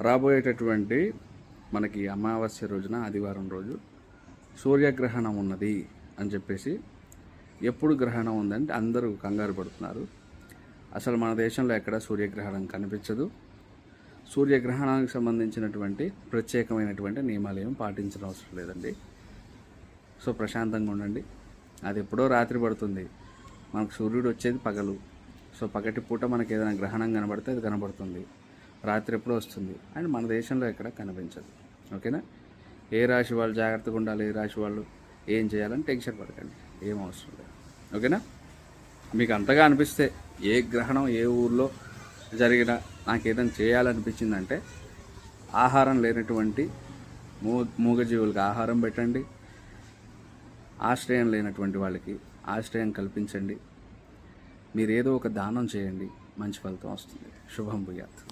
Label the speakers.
Speaker 1: రాబోయేటటువంటి మనకి అమావాస్య రోజున ఆదివారం రోజు సూర్యగ్రహణం ఉన్నది అని చెప్పేసి ఎప్పుడు గ్రహణం ఉందంటే అందరూ కంగారు పడుతున్నారు. అసలు మన దేశంలో ఎక్కడ సూర్యగ్రహణం కనిపించదు. సూర్యగ్రహణానికి సంబంధించినటువంటి ప్రత్యేకమైనటువంటి నియమాలు ఏమి పాటించిన అవసరం లేదండి. సో ప్రశాంతంగా ఉండండి. అది ఎప్పుడో రాత్రి పడుతుంది. మనకు సూర్యుడు వచ్చేది పగలు. సో పగటి పూట మనకి ఏదైనా గ్రహణం కనబడితే అది కనబడుతుంది. రాత్రి ఎప్పుడో వస్తుంది. అండ్ మన దేశంలో ఎక్కడ కనిపించదు. ఓకేనా? ఏ రాశి వాళ్ళు జాగ్రత్తగా ఉండాలి? ఏ రాశి వాళ్ళు ఏం చేయాలని టెన్షన్ పడకండి. ఏం అవసరం లేదు. ఓకేనా? మీకు అంతగా అనిపిస్తే ఏ గ్రహణం ఏ ఊర్లో జరిగినా నాకు ఏదైనా చేయాలనిపించిందంటే ఆహారం లేనటువంటి మూ మూగజీవులకు ఆహారం పెట్టండి. ఆశ్రయం లేనటువంటి వాళ్ళకి ఆశ్రయం కల్పించండి. మీరు ఏదో ఒక దానం చేయండి. మంచి ఫలితం వస్తుంది. శుభం భూయాత్.